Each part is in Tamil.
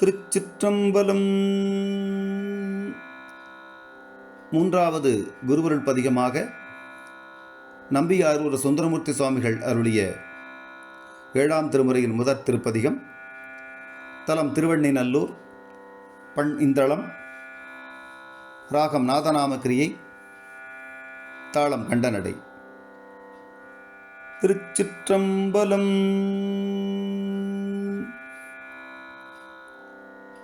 திருச்சிற்றம்பலம். மூன்றாவது குருவருள் பதிகமாக நம்பியாரூர் சுந்தரமூர்த்தி சுவாமிகள் அருளிய ஏழாம் திருமுறையின் முதற் திருப்பதிகம் தலம் திருவண்ணிநல்லூர் பண் இந்தளம் ராகம் நாதநாம கிரியை தாளம் கண்டனடை. திருச்சிற்றம்பலம்.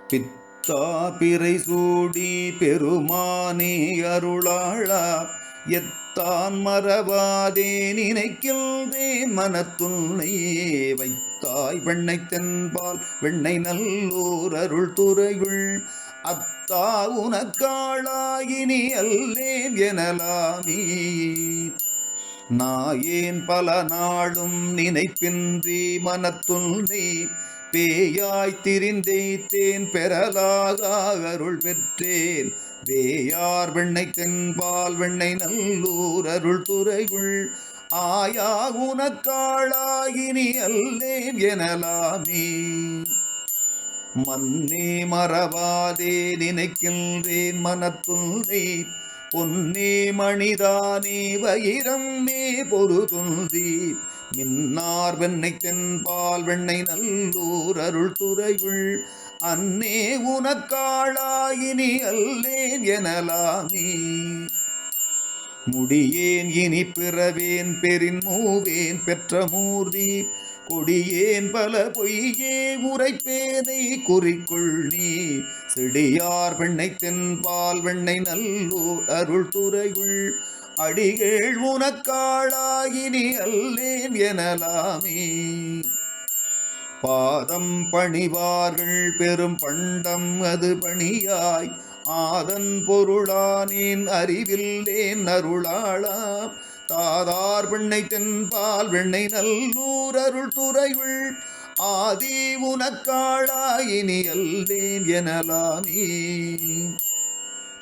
பித்தாபிரை சூடி பெருமானே அருளாளா. எத்தான் மறவாதே நினைக்கின்றேன் மனத்துன்னை வைத்தாய் வெண்ணை தென்பால் வெண்ணை நல்லூர் அருள் துறையுள். அத்தா உனக்காளாயினி அல்லேன் எனலாமே. நாயேன் பல நாளும் நினைப்பின்றி மனத்துன்னை பேயாய் திரிந்தேத்தேன் பெறலாக அருள் பெற்றேன். வேயார் வெண்ணை தென்பால் வெண்ணை நல்லூர் அருள் துறையுள். ஆயா உனக்காளாகினி அல்லேன் எனலாமே. மன்னே மறவாதே நினைக்கின்றேன் மனத்துள்ளே பொன்னே மணிதானே வைரம் மே பொருதுந்தி மின்னார் வெண்ணை தென்பால் வெண்ணை நல்லூர் அருள் துறையுள். அன்னே உனக்காளாயினி அல்லேன் எனலாமே. முடியேன் இனி பிறவேன் பெரின் மூவேன் பெற்ற மூர்த்தி. கொடியேன் பல பொய்யே உரைப்பேனை குறிக்குள் நீ. செடியார் பெண்ணை தென்பால் வெண்ணை நல்லூர் அருள் துறையுள். அடிகள் உனக்காளாகினி அல்லேன் எனலாமே. பாதம் பணிவார்கள் பெரும் பண்டம் அது பணியாய். ஆதன் பொருளானேன் அறிவில்லேன் அருளாளாம். தாதார் பெண்ணை தென்பால் வெண்ணை நல்லூர் அருள் துறையுள். ஆதி உனக்காளாயினி அல்லேன் எனலாமே.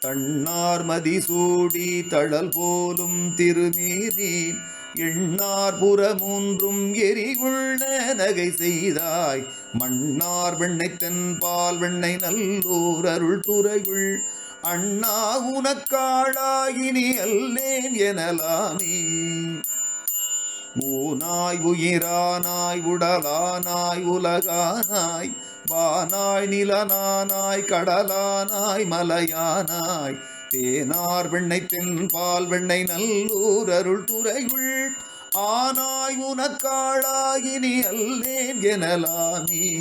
தன்னார் மதிசூடி தழல் போலும் திருமீறி எண்ணார் புறமூன்றும் எரிகுள்ள நகை செய்தாய். மன்னார் வெண்ணை தென்பால் வெண்ணை நல்லூர் அருள் துறையுள் அண்ணா உனக்காளாயினி அல்லேன் எனலாமே. மூனாய் உயிரானாய் உடலானாய் உலகானாய் வானாய் நிலனானாய் கடலானாய் மலையானாய். தேனார் வெண்ணை தென்பால் வெண்ணை நல்லூர் அருள் துறையுள். ஆனாய் உனக்காளாயினி அல்லேன் எனலாமே.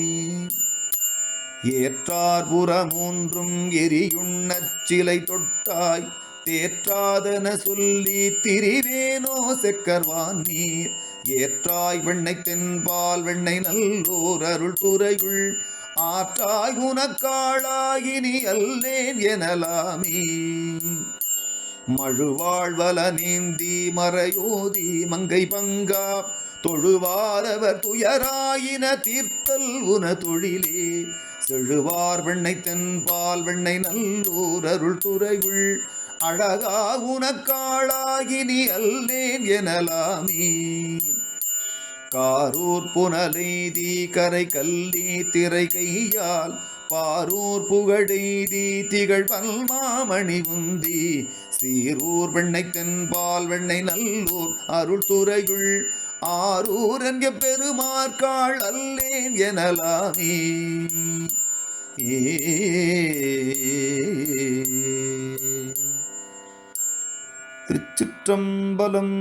ஏற்றார் புறமூன்றும் எரியுண்ணச் சிலை தொட்டாய். தேற்றாதன சொல்லி திரிவேனோ செக்கர்வான் நீர். ஏற்றாய் வெண்ணை தென்பால் வெண்ணை நல்லோர் அருள் துறையுள். ஆற்றாய் உனக்காளாயினி அல்லேன் எனலாமே. மழுவாழ்வல நீந்தி மறையோதி மங்கை பங்கா. தொழுவாரவர் துயராயின தீர்த்தல் உன தொழிலே. செழுவார் வெண்ணை தென்பால் வெண்ணை நல்லூர் அருள் துறையுள். அழகா உனக்காளாகினி அல்லேன் எனலாமே. காரூர் புனலைதி கரை கல்லி திரை கையால் பாரூர் புகழெய்தி திகழ் பல்மாமணி உந்தி சீரூர் வெண்ணை தென்பால் வெண்ணை நல்லூர் அருள் துறையுள் ஆரூர் என்க பெருமார்காள் அல்லேன் எனலாமே. திருச்சிற்றம்பலம்